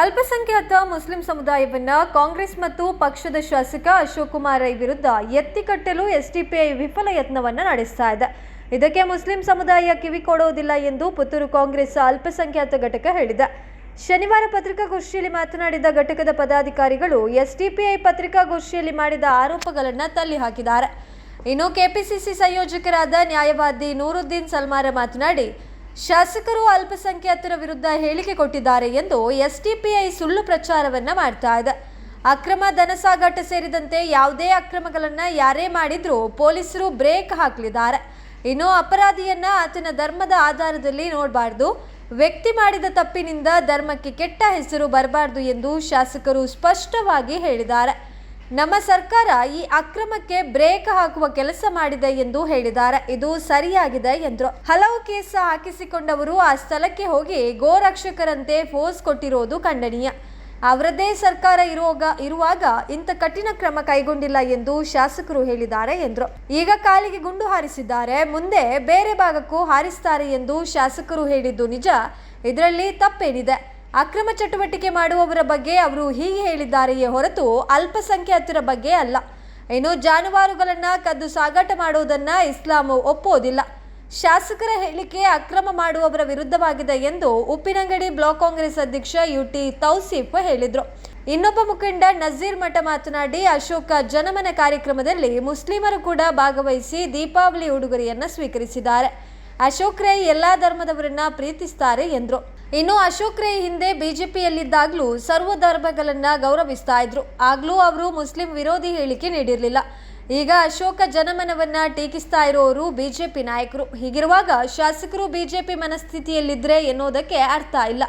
ಅಲ್ಪಸಂಖ್ಯಾತ ಮುಸ್ಲಿಂ ಸಮುದಾಯವನ್ನ ಕಾಂಗ್ರೆಸ್ ಮತ್ತು ಪಕ್ಷದ ಶಾಸಕ ಅಶೋಕ್ ಕುಮಾರ್ ವಿರುದ್ಧ ಎತ್ತಿಕಟ್ಟಲು ಎಸ್ಡಿಪಿಐ ವಿಫಲ ಯತ್ನವನ್ನ ನಡೆಸ್ತಾ ಇದೆ. ಇದಕ್ಕೆ ಮುಸ್ಲಿಂ ಸಮುದಾಯ ಕಿವಿ ಕೊಡುವುದಿಲ್ಲ ಎಂದು ಪುತ್ತೂರು ಕಾಂಗ್ರೆಸ್ ಅಲ್ಪಸಂಖ್ಯಾತ ಘಟಕ ಹೇಳಿದೆ. ಶನಿವಾರ ಪತ್ರಿಕಾಗೋಷ್ಠಿಯಲ್ಲಿ ಮಾತನಾಡಿದ ಘಟಕದ ಪದಾಧಿಕಾರಿಗಳು, ಎಸ್ಡಿಪಿಐ ಪತ್ರಿಕಾಗೋಷ್ಠಿಯಲ್ಲಿ ಮಾಡಿದ ಆರೋಪಗಳನ್ನು ತಳ್ಳಿ ಹಾಕಿದ್ದಾರೆ. ಇನ್ನು ಕೆಪಿಸಿಸಿ ಸಂಯೋಜಕರಾದ ನ್ಯಾಯವಾದಿ ನೂರುದ್ದೀನ್ ಸಲ್ಮಾರ ಮಾತನಾಡಿ ಶಾಸಕರು ಅಲ್ಪಸಂಖ್ಯಾತರ ವಿರುದ್ಧ ಹೇಳಿಕೆ ಕೊಟ್ಟಿದ್ದಾರೆ ಎಂದು ಎಸ್ಡಿಪಿಐ ಸುಳ್ಳು ಪ್ರಚಾರವನ್ನ ಮಾಡ್ತಾ ಇದೆ. ಅಕ್ರಮ ಧನ ಸಾಗಾಟ ಸೇರಿದಂತೆ ಯಾವುದೇ ಅಕ್ರಮಗಳನ್ನ ಯಾರೇ ಮಾಡಿದ್ರೂ ಪೊಲೀಸರು ಬ್ರೇಕ್ ಹಾಕಲಿದ್ದಾರೆ. ಇನ್ನು ಅಪರಾಧಿಯನ್ನ ಆತನ ಧರ್ಮದ ಆಧಾರದಲ್ಲಿ ನೋಡಬಾರ್ದು. ವ್ಯಕ್ತಿ ಮಾಡಿದ ತಪ್ಪಿನಿಂದ ಧರ್ಮಕ್ಕೆ ಕೆಟ್ಟ ಹೆಸರು ಬರಬಾರ್ದು ಎಂದು ಶಾಸಕರು ಸ್ಪಷ್ಟವಾಗಿ ಹೇಳಿದ್ದಾರೆ. ನಮ್ಮ ಸರ್ಕಾರ ಈ ಅಕ್ರಮಕ್ಕೆ ಬ್ರೇಕ್ ಹಾಕುವ ಕೆಲಸ ಮಾಡಿದೆ ಎಂದು ಹೇಳಿದ್ದಾರೆ. ಇದು ಸರಿಯಾಗಿದೆ ಎಂದರು. ಹಲವು ಕೇಸ್ ಹಾಕಿಸಿಕೊಂಡವರು ಆ ಸ್ಥಳಕ್ಕೆ ಹೋಗಿ ಗೋರಕ್ಷಕರಂತೆ ಫೋರ್ಸ್ ಕೊಟ್ಟಿರೋದು ಖಂಡನೀಯ. ಅವರದ್ದೇ ಸರ್ಕಾರ ಇರುವಾಗ ಇರುವಾಗ ಇಂಥ ಕಠಿಣ ಕ್ರಮ ಕೈಗೊಂಡಿಲ್ಲ ಎಂದು ಶಾಸಕರು ಹೇಳಿದ್ದಾರೆ ಎಂದರು. ಈಗ ಕಾಲಿಗೆ ಗುಂಡು ಹಾರಿಸಿದ್ದಾರೆ. ಮುಂದೆ ಬೇರೆ ಭಾಗಕ್ಕೂ ಹಾರಿಸ್ತಾರೆ ಎಂದು ಶಾಸಕರು ಹೇಳಿದ್ದು ನಿಜ. ಇದರಲ್ಲಿ ತಪ್ಪೇನಿದೆ. ಅಕ್ರಮ ಚಟುವಟಿಕೆ ಮಾಡುವವರ ಬಗ್ಗೆ ಅವರು ಹೀಗೆ ಹೇಳಿದ್ದಾರೆಯೇ ಹೊರತು ಅಲ್ಪಸಂಖ್ಯಾತರ ಬಗ್ಗೆ ಅಲ್ಲ. ಇನ್ನು ಜಾನುವಾರುಗಳನ್ನ ಕದ್ದು ಸಾಗಾಟ ಮಾಡುವುದನ್ನು ಇಸ್ಲಾಂ ಒಪ್ಪೋದಿಲ್ಲ ಶಾಸಕರ ಹೇಳಿಕೆ ಅಕ್ರಮ ಮಾಡುವವರ ವಿರುದ್ಧವಾಗಿದೆ ಎಂದು ಉಪ್ಪಿನಂಗಡಿ ಬ್ಲಾಕ್ ಕಾಂಗ್ರೆಸ್ ಅಧ್ಯಕ್ಷ ಯುಟಿ ತೌಸೀಫ್ ಹೇಳಿದರು. ಇನ್ನೊಬ್ಬ ಮುಖಂಡ ನಜೀರ್ ಮಠ ಮಾತನಾಡಿ, ಅಶೋಕ ಜನಮನ ಕಾರ್ಯಕ್ರಮದಲ್ಲಿ ಮುಸ್ಲಿಮರು ಕೂಡ ಭಾಗವಹಿಸಿ ದೀಪಾವಳಿ ಉಡುಗೊರೆಯನ್ನು ಸ್ವೀಕರಿಸಿದ್ದಾರೆ. ಅಶೋಕ್ ರೈ ಎಲ್ಲಾ ಧರ್ಮದವರನ್ನ ಪ್ರೀತಿಸ್ತಾರೆ ಎಂದ್ರು. ಇನ್ನು ಅಶೋಕ್ ರೈ ಹಿಂದೆ ಬಿಜೆಪಿಯಲ್ಲಿದ್ದಾಗಲೂ ಸರ್ವ ಧರ್ಮಗಳನ್ನ ಗೌರವಿಸ್ತಾ ಇದ್ರು. ಆಗಲೂ ಅವರು ಮುಸ್ಲಿಂ ವಿರೋಧಿ ಹೇಳಿಕೆ ನೀಡಿರಲಿಲ್ಲ. ಈಗ ಅಶೋಕ ಜನಮನವನ್ನ ಟೀಕಿಸ್ತಾ ಇರೋರು ಬಿಜೆಪಿ ನಾಯಕರು. ಹೀಗಿರುವಾಗ ಶಾಸಕರು ಬಿಜೆಪಿ ಮನಸ್ಥಿತಿಯಲ್ಲಿದ್ರೆ ಎನ್ನುವುದಕ್ಕೆ ಅರ್ಥ ಇಲ್ಲ.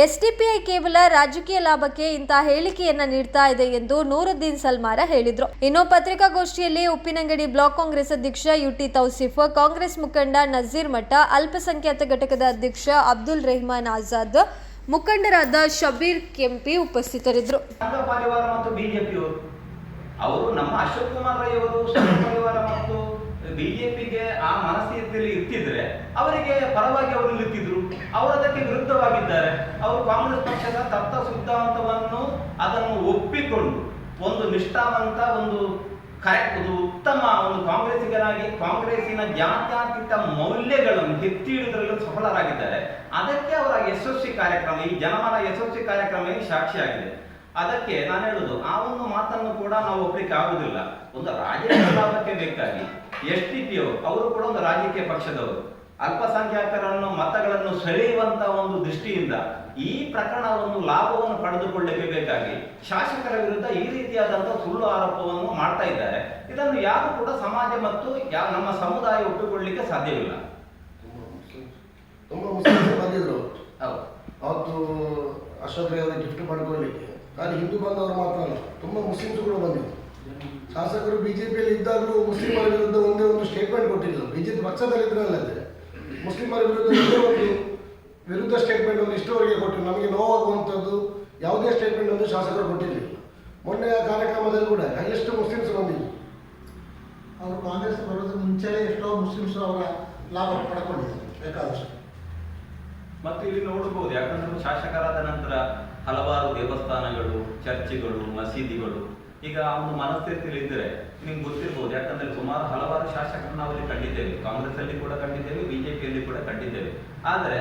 ಎಸ್ಡಿಪಿಐ ಕೇವಲ ರಾಜಕೀಯ ಲಾಭಕ್ಕೆ ಇಂತಹ ಹೇಳಿಕೆಯನ್ನ ನೀಡ್ತಾ ಇದೆ ಎಂದು ನೂರುದ್ದೀನ್ ಸಲ್ಮಾರ ಹೇಳಿದ್ರು. ಇನ್ನು ಪತ್ರಿಕಾಗೋಷ್ಠಿಯಲ್ಲಿ ಉಪ್ಪಿನಂಗಡಿ ಬ್ಲಾಕ್ ಕಾಂಗ್ರೆಸ್ ಅಧ್ಯಕ್ಷ ಯುಟಿ ತೌಸಿಫ್, ಕಾಂಗ್ರೆಸ್ ಮುಖಂಡ ನಜೀರ್ ಮಠ, ಅಲ್ಪಸಂಖ್ಯಾತ ಘಟಕದ ಅಧ್ಯಕ್ಷ ಅಬ್ದುಲ್ ರೆಹಮಾನ್ ಆಜಾದ್, ಮುಖಂಡರಾದ ಶಬೀರ್ ಕೆಂಪಿ ಉಪಸ್ಥಿತರಿದ್ದರು ಅವರು ನಮ್ಮ ಅಶೋಕ್ ಕುಮಾರ್ ಅವರು ಮತ್ತು ಇರ್ತಿದ್ರೆ ಅವರಿಗೆ ಪರವಾಗಿ ಅವರು ನಿಂತಿದ್ರು ಅವರು ಅದಕ್ಕೆ ವಿರುದ್ಧವಾಗಿದ್ದಾರೆ. ಅವರು ಕಾಂಗ್ರೆಸ್ ಪಕ್ಷದ ತತ್ವ ಸಿದ್ಧಾಂತವನ್ನು ಅದನ್ನು ಒಪ್ಪಿಕೊಂಡು ಒಂದು ನಿಷ್ಠಾವಂತ, ಒಂದು ಕರೆಕ್ಟ್, ಒಂದು ಉತ್ತಮ, ಒಂದು ಕಾಂಗ್ರೆಸ್ಸಿಗರಾಗಿ ಕಾಂಗ್ರೆಸ್ಸಿನ ಜಾತ್ಯಾತೀತ ಮೌಲ್ಯಗಳನ್ನು ಎತ್ತಿ ಹಿಡಿದ್ರಲ್ಲಿ ಸಫಲರಾಗಿದ್ದಾರೆ. ಅದಕ್ಕೆ ಅವರ ಯಶಸ್ವಿ ಕಾರ್ಯಕ್ರಮ, ಈ ಜನಮನ ಯಶಸ್ವಿ ಕಾರ್ಯಕ್ರಮ ಸಾಕ್ಷಿಯಾಗಿದೆ. ಅದಕ್ಕೆ ನಾನು ಹೇಳುದು ಆ ಒಂದು ಮಾತನ್ನು ಕೂಡ ನಾವು ಒಪ್ಪಲಿಕ್ಕೆ ಆಗುದಿಲ್ಲ ಒಂದು ರಾಜಕೀಯ ಲಾಭಕ್ಕೆ ಬೇಕಾಗಿ ಎಸ್ ಅವರು ಕೂಡ ಒಂದು ರಾಜಕೀಯ ಪಕ್ಷದವರು. ಅಲ್ಪಸಂಖ್ಯಾತರನ್ನು ಮತಗಳನ್ನು ಸೆಳೆಯುವಂತ ಒಂದು ದೃಷ್ಟಿಯಿಂದ ಈ ಪ್ರಕರಣವನ್ನು ಲಾಭವನ್ನು ಪಡೆದುಕೊಳ್ಳಲಿಕ್ಕೆ ಬೇಕಾಗಿ ಶಾಸಕರ ವಿರುದ್ಧ ಈ ರೀತಿಯಾದಂತಹ ಸುಳ್ಳು ಆರೋಪವನ್ನು ಮಾಡ್ತಾ ಇದ್ದಾರೆ. ಇದನ್ನು ಯಾರು ಕೂಡ ಸಮಾಜ ಮತ್ತು ನಮ್ಮ ಸಮುದಾಯ ಒಪ್ಪಿಕೊಳ್ಳಲಿಕ್ಕೆ ಸಾಧ್ಯವಿಲ್ಲ. ತುಂಬ ಮುಸ್ಲಿಮ್ಸ್ ಬಂದಿದ್ರು ಅವತ್ತು ಅಶೋಕ್ ರೈ ಅವರಿಗೆ ಗಿಫ್ಟ್ ಪಡ್ಕೊಳ್ಳಿಕ್ಕೆ ನಾನು ಹಿಂದೂ ಬಂದವರು ಮಾತ್ರ ತುಂಬಾ ತುಂಬ ಮುಸ್ಲಿಮ್ಸ್ಗಳು ಬಂದಿದ್ರು. ಶಾಸಕರು ಬಿಜೆಪಿಯಲ್ಲಿ ಇದ್ದಾಗಲೂ ಮುಸ್ಲಿಮರ ವಿರುದ್ಧ ಒಂದೇ ಒಂದು ಸ್ಟೇಟ್ಮೆಂಟ್ ಕೊಟ್ಟಿಲ್ಲ ಬಿಜೆಪಿ ಪಕ್ಷದಲ್ಲಿ ಇದ್ರಲ್ಲ ಪಕ್ಷದಲ್ಲಿದ್ದರಲ್ಲದೆ ಮುಸ್ಲಿಮರ ವಿರುದ್ಧ ಒಂದೇ ಒಂದು ವಿರುದ್ಧ ಸ್ಟೇಟ್ಮೆಂಟ್ ಒಂದು ಇಷ್ಟವರೆಗೆ ಕೊಟ್ಟರು ನಮಗೆ ನೋವಾಗುವಂಥದ್ದು ಯಾವುದೇ ಸ್ಟೇಟ್ಮೆಂಟ್ ಒಂದು ಶಾಸಕರು ಕೊಟ್ಟಿರಲಿಲ್ಲ. ಮೊನ್ನೆ ಆ ಕಾರ್ಯಕ್ರಮದಲ್ಲಿ ಕೂಡ ಎಷ್ಟು ಮುಸ್ಲಿಮ್ಸ್ ಬಂದಿದ್ರು. ಅವರು ಕಾಂಗ್ರೆಸ್ ಬರೋದ್ರ ಮುಂಚೆ ಎಷ್ಟೋ ಮುಸ್ಲಿಮ್ಸ್ ಅವರ ಲಾಭ ಪಡ್ಕೊಂಡಿದ್ದಾರೆ ಬೇಕಾದಷ್ಟು. ಮತ್ತು ಇಲ್ಲಿ ನೋಡಬಹುದು ಯಾಕಂದ್ರೆ ಶಾಸಕರಾದ ನಂತರ ಹಲವಾರು ದೇವಸ್ಥಾನಗಳು ಚರ್ಚ್ಗಳು ಮಸೀದಿಗಳು ಈಗ ಒಂದು ಮನಸ್ಥಿತಿಯಲ್ಲಿ ಇದ್ದರೆ ನಿಮ್ಗೆ ಗೊತ್ತಿರ್ಬೋದು. ಯಾಕಂದ್ರೆ ಸುಮಾರು ಹಲವಾರು ಶಾಸಕರನ್ನ ನಾವಲ್ಲಿ ಕಂಡಿದ್ದೇವೆ. ಕಾಂಗ್ರೆಸ್ ಅಲ್ಲಿ ಕೂಡ ಕಂಡಿದ್ದೇವೆ, ಬಿಜೆಪಿಯಲ್ಲಿ ಕೂಡ ಕಂಡಿದ್ದೇವೆ. ಆದರೆ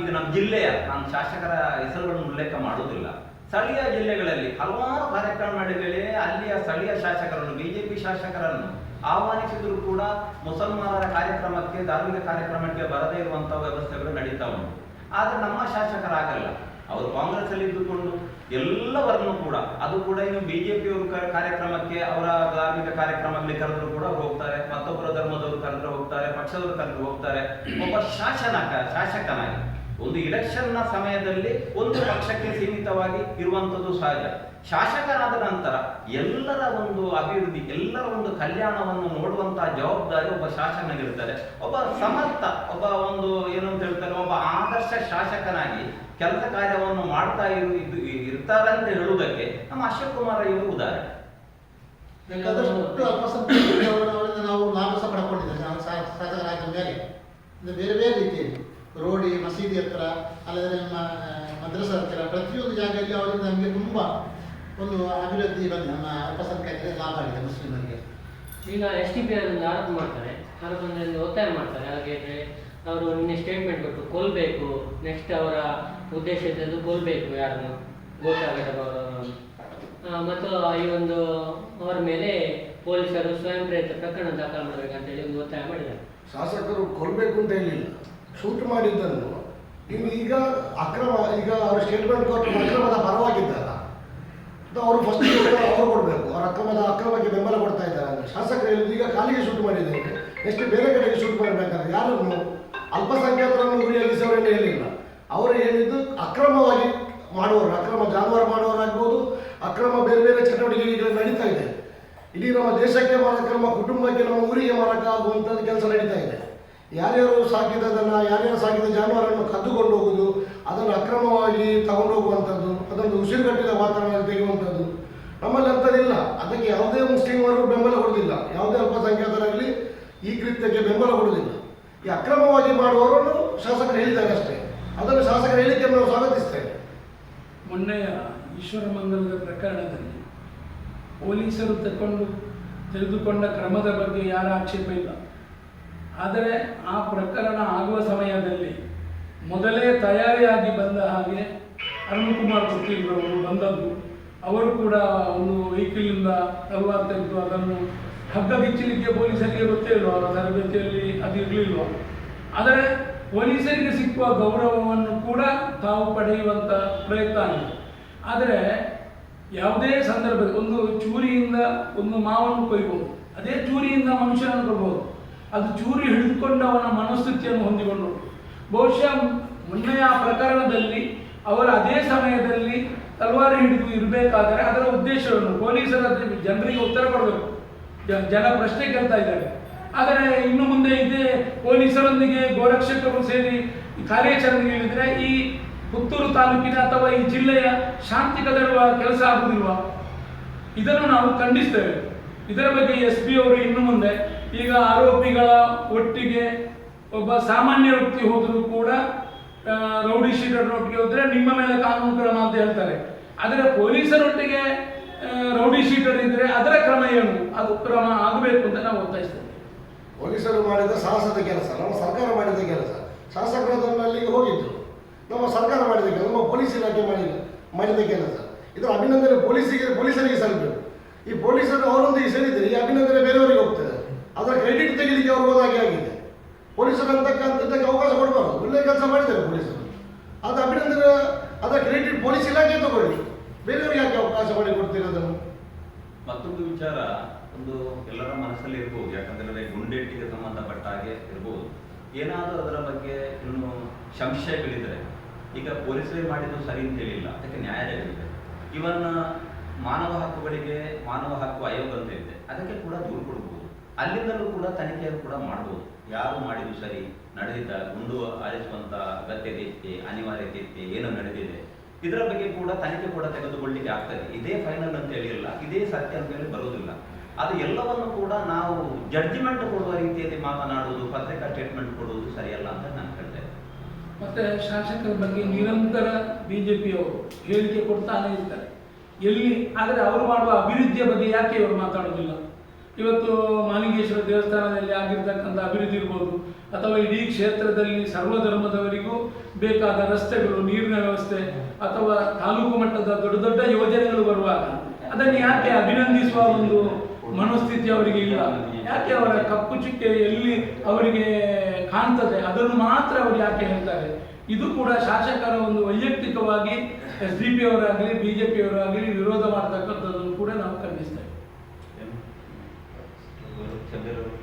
ಈಗ ನಮ್ಮ ಜಿಲ್ಲೆಯ ನಾನು ಶಾಸಕರ ಹೆಸರುಗಳನ್ನು ಉಲ್ಲೇಖ ಮಾಡುವುದಿಲ್ಲ ಸ್ಥಳೀಯ ಜಿಲ್ಲೆಗಳಲ್ಲಿ ಹಲವಾರು ಕಾರ್ಯಕ್ರಮ ನಡೆವೇಳೆ ಅಲ್ಲಿಯ ಸ್ಥಳೀಯ ಶಾಸಕರನ್ನು, ಬಿಜೆಪಿ ಶಾಸಕರನ್ನು ಆಹ್ವಾನಿಸಿದ್ರು ಕೂಡ ಮುಸಲ್ಮಾನರ ಕಾರ್ಯಕ್ರಮಕ್ಕೆ, ಧಾರ್ಮಿಕ ಕಾರ್ಯಕ್ರಮಕ್ಕೆ ಬರದೇ ಇರುವಂತಹ ವ್ಯವಸ್ಥೆಗಳು ನಡೀತಾ ಉಂಟು. ಆದ್ರೆ ನಮ್ಮ ಶಾಸಕರಾಗಲ್ಲ. ಅವರು ಕಾಂಗ್ರೆಸ್ ಅಲ್ಲಿ ಇದ್ದುಕೊಂಡು ಎಲ್ಲವರನ್ನು ಕೂಡ, ಅದು ಕೂಡ ಇನ್ನು ಬಿಜೆಪಿಯವರು ಕಾರ್ಯಕ್ರಮಕ್ಕೆ, ಅವರ ಧಾರ್ಮಿಕ ಕಾರ್ಯಕ್ರಮಗಳಿಗೆ ಕರೆದ್ರು ಕೂಡ ಅವ್ರು ಹೋಗ್ತಾರೆ, ಮತ್ತೊಬ್ಬರ ಧರ್ಮದವರು ಕರೆದ್ರೆ ಹೋಗ್ತಾರೆ, ಪಕ್ಷದವರು ಕರೆದ್ರು ಹೋಗ್ತಾರೆ. ಒಬ್ಬ ಶಾಸನಕ ಶಾಸಕನಾಗಿ, ಒಂದು ಇಲೆಕ್ಷನ್ನ ಸಮಯದಲ್ಲಿ ಒಂದು ಪಕ್ಷಕ್ಕೆ ಸೀಮಿತವಾಗಿ ಇರುವಂತದ್ದು ಸಹಜ. ಶಾಸಕರಾದ ನಂತರ ಎಲ್ಲರ ಒಂದು ಅಭಿವೃದ್ಧಿ, ಎಲ್ಲರ ಒಂದು ಕಲ್ಯಾಣವನ್ನು ನೋಡುವಂತಹ ಜವಾಬ್ದಾರಿ ಒಬ್ಬ ಶಾಸಕನಿಗಿರ್ತಾರೆ ಒಬ್ಬ ಸಮರ್ಥ, ಒಬ್ಬ ಒಂದು, ಏನು ಅಂತ ಹೇಳ್ತಾರೆ, ಒಬ್ಬ ಆದರ್ಶ ಶಾಸಕನಾಗಿ ಕೆಲಸ ಕಾರ್ಯವನ್ನು ಮಾಡ್ತಾ ಇರು ಇದು ಇರ್ತಾರಂತ ಅಂತ ಹೇಳುವುದಕ್ಕೆ ನಮ್ಮ ಅಶೋಕ್ ಕುಮಾರ್ ಇವರು ಉದಾಹರಣೆ. ಬೇಕಾದಷ್ಟು ಅಲ್ಪಸಂಖ್ಯಾತರವರಿಂದ ನಾವು ಲಾಭ ಸಹ ಪಡ್ಕೊಂಡಿದ್ದೇವೆ ನಾವು ಶಾ- ಮೇಲೆ. ಇದು ಬೇರೆ ಬೇರೆ ರೀತಿಯಲ್ಲಿ. ರೋಡಿ ಮಸೀದಿ ಹತ್ರ ಅಲ್ಲದೆ ನಮ್ಮ ಮದ್ರಸ ಹತ್ತಿರ ಪ್ರತಿಯೊಂದು ಜಾಗದಲ್ಲಿ ಅವರಿಂದ ನಮಗೆ ತುಂಬ ಒಂದು ಅಭಿವೃದ್ಧಿ ಬಂದಿದೆ. ನಮ್ಮ ಅಲ್ಪಸಂಖ್ಯಾತರಿಗೆ ಲಾಭ ಆಗಿದೆ ಮುಸ್ಲಿಮರಿಗೆ. ಈಗ ಎಸ್ ಟಿ ಪಿ ಅದನ್ನು ಆರೋಪ ಮಾಡ್ತಾರೆ. ಆರೋಪ ಒತ್ತಾಯ ಮಾಡ್ತಾರೆ. ಹಾಗೆ ಅವರು ನಿನ್ನೆ ಸ್ಟೇಟ್ಮೆಂಟ್ ಕೊಟ್ಟು ಕೊಲ್ಲಬೇಕು ನೆಕ್ಸ್ಟ್ ಅವರ ಉದ್ದೇಶ ಇದ್ದದ್ದು ಕೊಲ್ಲಬೇಕು ಯಾರನ್ನು? ಗೋಟಾಗದವರನ್ನು ಮತ್ತು ಈ ಒಂದು ಅವರ ಮೇಲೆ ಪೊಲೀಸರು ಸ್ವಯಂ ಪ್ರೇರಿತ ಪ್ರಕರಣ ದಾಖಲು ಮಾಡಬೇಕಂತೇಳಿ ಒಂದು ಒತ್ತಾಯ ಮಾಡಿದ್ದಾರೆ. ಶಾಸಕರು ಕೊಲ್ಲಬೇಕು ಅಂತ ಹೇಳಿಲ್ಲ. ಶೂಟ್ ಮಾಡಿದ್ದನ್ನು ನೀವು ಈಗ ಅಕ್ರಮ, ಈಗ ಅವರ ಸ್ಟೇಟ್ಮೆಂಟ್ ಕೊಟ್ಟು ಅಕ್ರಮದ ಪರವಾಗಿದ್ದಾರ? ಅವರು ಫಸ್ಟ್ ಅವರು ಕೊಡಬೇಕು. ಅವರ ಅಕ್ರಮದ, ಅಕ್ರಮಕ್ಕೆ ಬೆಂಬಲ ಕೊಡ್ತಾ ಇದ್ದಾರೆ ಶಾಸಕರು ಈಗ ಕಾಲಿಗೆ ಶೂಟ್ ಮಾಡಿದ್ದಾರೆ. ಎಷ್ಟು ಬೇರೆ ಕಡೆಗೆ ಶೂಟ್ ಮಾಡಬೇಕಾದ್ರೆ ಯಾರನ್ನು ಅಲ್ಪಸಂಖ್ಯಾತರನ್ನು ಗುರಿಯಾಗಿಸೋರೆಂದು ಹೇಳಿಲ್ಲ. ಅವರು ಏನಿದ್ದು ಅಕ್ರಮವಾಗಿ ಮಾಡುವವರು, ಅಕ್ರಮ ಜಾನುವಾರು ಮಾಡುವವರಾಗ್ಬೋದು ಅಕ್ರಮ ಬೇರೆ ಬೇರೆ ಚಟುವಟಿಕೆಗಳು ನಡೀತಾ ಇದೆ. ಇಡೀ ನಮ್ಮ ದೇಶಕ್ಕೆ ಮಾರಕ ನಮ್ಮ ಕುಟುಂಬಕ್ಕೆ ನಮ್ಮ ಊರಿಗೆ ಮಾರಕ ಆಗುವಂಥದ್ದು ಕೆಲಸ ನಡೀತಾ ಇದೆ. ಯಾರ್ಯಾರು ಸಾಕಿದದನ್ನು ಯಾರ್ಯಾರು ಸಾಕಿದ ಜಾನುವಾರನ್ನು ಕದ್ದುಕೊಂಡು ಹೋಗುವುದು ಅದನ್ನು ಅಕ್ರಮವಾಗಿ ತಗೊಂಡು ಹೋಗುವಂಥದ್ದು ಅದನ್ನು ಉಸಿರುಗಟ್ಟಿದ ವಾತಾವರಣ ತೆಗೆಯುವಂಥದ್ದು, ನಮ್ಮಲ್ಲಿ ಅಂಥದ್ದಿಲ್ಲ. ಅದಕ್ಕೆ ಯಾವುದೇ ಮುಸ್ಲಿಮರು ಬೆಂಬಲ ಕೊಡುವುದಿಲ್ಲ. ಯಾವುದೇ ಅಲ್ಪಸಂಖ್ಯಾತರಾಗಲಿ ಈ ಕೃತ್ಯಕ್ಕೆ ಬೆಂಬಲ ಕೊಡುವುದಿಲ್ಲ. ಈ ಅಕ್ರಮವಾಗಿ ಮಾಡುವವರನ್ನು ಶಾಸಕರು ಹೇಳಿದ್ದಾರೆ ಅಷ್ಟೇ. ಅದನ್ನು ಶಾಸಕರ ಹೇಳಿಕೆ ನಾವು ಸ್ವಾಗತಿಸ್ತೇವೆ ಮೊನ್ನೆ ಈಶ್ವರ ಮಂಗಲದ ಪ್ರಕರಣದಲ್ಲಿ ಪೊಲೀಸರು ತಗೊಂಡು ತೆಗೆದುಕೊಂಡ ಕ್ರಮದ ಬಗ್ಗೆ ಯಾರ ಆಕ್ಷೇಪ ಇಲ್ಲ. ಆದರೆ ಆ ಪ್ರಕರಣ ಆಗುವ ಸಮಯದಲ್ಲಿ ಮೊದಲೇ ತಯಾರಿಯಾಗಿ ಬಂದ ಹಾಗೆ ಅರುಣಕುಮಾರ್ ಅವರು ಬಂದದ್ದು. ಅವರು ಕೂಡ ಒಂದು ವೆಹಿಕಲಿಂದ ತಲವಾರು ತೆಗೆದು ಅದನ್ನು ಹಗ್ಗ ಬಿಚ್ಚಲಿಕ್ಕೆ ಪೊಲೀಸರಿಗೆ ಗೊತ್ತೇ ಅವರ ತರಬೇತಿಯಲ್ಲಿ ಅದು ಇರಲಿಲ್ವ? ಆದರೆ ಪೊಲೀಸರಿಗೆ ಸಿಕ್ಕುವ ಗೌರವವನ್ನು ಕೂಡ ತಾವು ಪಡೆಯುವಂಥ ಪ್ರಯತ್ನ ಆದರೆ ಯಾವುದೇ ಸಂದರ್ಭ ಒಂದು ಚೂರಿಯಿಂದ ಒಂದು ಮಾವನ್ನು ಕೊಯ್ಬೋದು. ಅದೇ ಚೂರಿಯಿಂದ ಮನುಷ್ಯನನ್ನು ಕೊಡ್ಬೋದು ಅದು ಚೂರಿ ಹಿಡಿದುಕೊಂಡವನ ಮನಸ್ಥಿತಿಯನ್ನು ಹೊಂದಿಕೊಂಡು. ಬಹುಶಃ ಮೊನ್ನೆಯ ಪ್ರಕರಣದಲ್ಲಿ ಅವರ ಅದೇ ಸಮಯದಲ್ಲಿ ತಲವಾರು ಹಿಡಿದು ಇರಬೇಕಾದರೆ ಅದರ ಉದ್ದೇಶವನ್ನು ಪೊಲೀಸರ ಜನರಿಗೆ ಉತ್ತರ ಕೊಡಬೇಕು. ಜನ ಪ್ರಶ್ನೆ ಕೇಳ್ತಾ ಇದ್ದಾರೆ. ಆದರೆ ಇನ್ನು ಮುಂದೆ ಇದೆ ಪೊಲೀಸರೊಂದಿಗೆ ಗೋರಕ್ಷಕರು ಸೇರಿ ಕಾರ್ಯಾಚರಣೆ ಇಳಿದ್ರೆ ಈ ಪುತ್ತೂರು ತಾಲೂಕಿನ ಅಥವಾ ಈ ಜಿಲ್ಲೆಯ ಶಾಂತಿ ಕದಡುವ ಕೆಲಸ ಆಗುವುದಿಲ್ವಾ? ಇದನ್ನು ನಾವು ಖಂಡಿಸ್ತೇವೆ. ಇದರ ಬಗ್ಗೆ ಎಸ್ ಪಿ ಅವರು ಇನ್ನು ಮುಂದೆ ಈಗ ಆರೋಪಿಗಳ ಒಟ್ಟಿಗೆ ಒಬ್ಬ ಸಾಮಾನ್ಯ ವ್ಯಕ್ತಿ ಹೋದರೂ ಕೂಡ ರೌಡಿ ಶೀಟರ್ನೊಟ್ಟಿಗೆ ಹೋದ್ರೆ ನಿಮ್ಮ ಮೇಲೆ ಕಾನೂನು ಕ್ರಮ ಅಂತ ಹೇಳ್ತಾರೆ. ಆದರೆ ಪೊಲೀಸರೊಟ್ಟಿಗೆ ರೌಡಿ ಶೀಟರ್ ಇದ್ರೆ ಅದರ ಕ್ರಮ ಏನು? ಅದು ಕ್ರಮ ಆಗಬೇಕು ಅಂತ ನಾವು ಒತ್ತಾಯಿಸ್ತೇವೆ. ಪೊಲೀಸರು ಮಾಡಿದ ಸಾಹಸದ ಕೆಲಸ, ನಮ್ಮ ಸರ್ಕಾರ ಮಾಡಿದ ಕೆಲಸ. ಶಾಸಕರು ಅದನ್ನು ಅಲ್ಲಿಗೆ ಹೋಗಿದ್ರು. ನಮ್ಮ ಸರ್ಕಾರ ಮಾಡಿದ ಕೆಲಸ, ನಮ್ಮ ಪೊಲೀಸ್ ಇಲಾಖೆ ಮಾಡಿದ ಮಾಡಿದ ಕೆಲಸ. ಇದು ಅಭಿನಂದನೆ ಪೊಲೀಸಿಗೆ, ಪೊಲೀಸರಿಗೆ ಸಲ್ಲಬೇಕು ಈ ಪೊಲೀಸರು ಅವರೊಂದಿಗೆ ಸೇರಿದರೆ ಈ ಅಭಿನಂದನೆ ಬೇರೆಯವರಿಗೆ ಹೋಗ್ತದೆ. ಅದರ ಕ್ರೆಡಿಟ್ ತೆಗಿಲಿಕ್ಕೆ ಅವ್ರು ಹೋದಾಗೆ ಆಗಿದೆ. ಪೊಲೀಸರು ಅಂತಕ್ಕಂಥದ್ದಕ್ಕೆ ಅವಕಾಶ ಕೊಡಬಾರ್ದು ಒಳ್ಳೆ ಕೆಲಸ ಮಾಡಿದ್ದಾರೆ ಪೊಲೀಸರು ಅದು ಅಭಿನಂದನೆ ಅದರ ಕ್ರೆಡಿಟ್ ಪೊಲೀಸ್ ಇಲಾಖೆ ತಗೊಳ್ಳಿ ಬೇರೆಯವರಿಗೆ ಯಾಕೆ ಅವಕಾಶ ಅದನ್ನು ಮತ್ತೊಂದು ವಿಚಾರ ಒಂದು ಎಲ್ಲರ ಮನಸ್ಸಲ್ಲಿ ಇರ್ಬೋದು ಯಾಕಂದ್ರೆ ಗುಂಡೆಟ್ಟಿಗೆ ಸಂಬಂಧಪಟ್ಟ ಹಾಗೆ ಇರ್ಬೋದು. ಏನಾದರೂ ಅದರ ಬಗ್ಗೆ ಇನ್ನು ಸಂಶಯಗಳಿದ್ರೆ ಈಗ ಪೊಲೀಸರೇ ಮಾಡಿದ್ದು ಸರಿ ಅಂತ ಹೇಳಿಲ್ಲ, ಅದಕ್ಕೆ ನ್ಯಾಯಾಲಯಗಳಿದೆ ಇವನ್ನ ಮಾನವ ಹಕ್ಕುಗಳಿಗೆ ಮಾನವ ಹಕ್ಕು ಆಯೋಗ ಅಂತ ಇದೆ ಅದಕ್ಕೆ ಕೂಡ ದೂರು ಕೊಡ್ಬೋದು. ಅಲ್ಲಿಂದಲೂ ಕೂಡ ತನಿಖೆಯನ್ನು ಕೂಡ ಮಾಡ್ಬೋದು. ಯಾರು ಮಾಡಿದ್ದು ಸರಿ, ನಡೆದಿದ್ದ, ಗುಂಡು ಆರಿಸುವಂತ ಅಗತ್ಯತೆ ಇತ್ತೆ ಅನಿವಾರ್ಯತೆ ಇತ್ತೆ ಏನು ನಡೆದಿದೆ ಇದರ ಬಗ್ಗೆ ಕೂಡ ತನಿಖೆ ಕೂಡ ತೆಗೆದುಕೊಳ್ಳಿಕ್ಕೆ ಆಗ್ತದೆ. ಇದೇ ಫೈನಲ್ ಅಂತ ಹೇಳಿಲ್ಲ, ಇದೇ ಸತ್ಯ ಅಂತ ಹೇಳಿ ಬರುವುದಿಲ್ಲ. ಅದು ಎಲ್ಲವನ್ನು ಕೂಡ ನಾವು ಜಡ್ಜ್ಮೆಂಟ್ ಕೊಡುವ ರೀತಿಯಲ್ಲಿ ಮಾತನಾಡುವುದು, ಪತ್ರಿಕಾ ಸ್ಟೇಟ್ಮೆಂಟ್ ಕೊಡುವುದು ಸರಿಯಲ್ಲ ಅಂತ ನಾನು ಹೇಳ್ತೇನೆ. ಮತ್ತೆ ಶಾಸಕರ ಬಗ್ಗೆ ನಿರಂತರ ಬಿಜೆಪಿಯವರು ಹೇಳಿಕೆ ಕೊಡ್ತಾನೆ ಇರ್ತಾರೆ. ಎಲ್ಲಿ, ಆದರೆ ಅವರು ಮಾಡುವ ಅಭಿವೃದ್ಧಿಯ ಬಗ್ಗೆ ಯಾಕೆ ಇವರು ಮಾತಾಡೋದಿಲ್ಲ ಇವತ್ತು ಮಾಲಿಂಗೇಶ್ವರ ದೇವಸ್ಥಾನದಲ್ಲಿ ಆಗಿರ್ತಕ್ಕಂಥ ಅಭಿವೃದ್ಧಿ ಇರ್ಬೋದು, ಅಥವಾ ಇಡೀ ಕ್ಷೇತ್ರದಲ್ಲಿ ಸರ್ವಧರ್ಮದವರಿಗೂ ಬೇಕಾದ ರಸ್ತೆಗಳು, ನೀರಿನ ವ್ಯವಸ್ಥೆ, ಅಥವಾ ತಾಲೂಕು ಮಟ್ಟದ ದೊಡ್ಡ ದೊಡ್ಡ ಯೋಜನೆಗಳು ಬರುವಾಗ ಅದನ್ನು ಯಾಕೆ ಅಭಿನಂದಿಸುವ ಒಂದು ಮನೋಸ್ಥಿತಿ ಅವರಿಗೆ ಇಲ್ಲ? ಯಾಕೆ ಅವರ ಕಪ್ಪು ಚುಕ್ಕೆ ಎಲ್ಲಿ ಅವರಿಗೆ ಕಾಣ್ತದೆ? ಅದನ್ನು ಮಾತ್ರ ಅವರು ಯಾಕೆ ಹೇಳ್ತಾರೆ? ಇದು ಕೂಡ ಶಾಸಕರ ಒಂದು ವೈಯಕ್ತಿಕವಾಗಿ ಎಸ್ ಡಿ ಪಿ ಅವರಾಗಲಿ, ಬಿ ವಿರೋಧ ಮಾಡತಕ್ಕಂಥದ್ದನ್ನು ಕೂಡ ನಾವು ಖಂಡಿಸ್ತೇವೆ? it's a little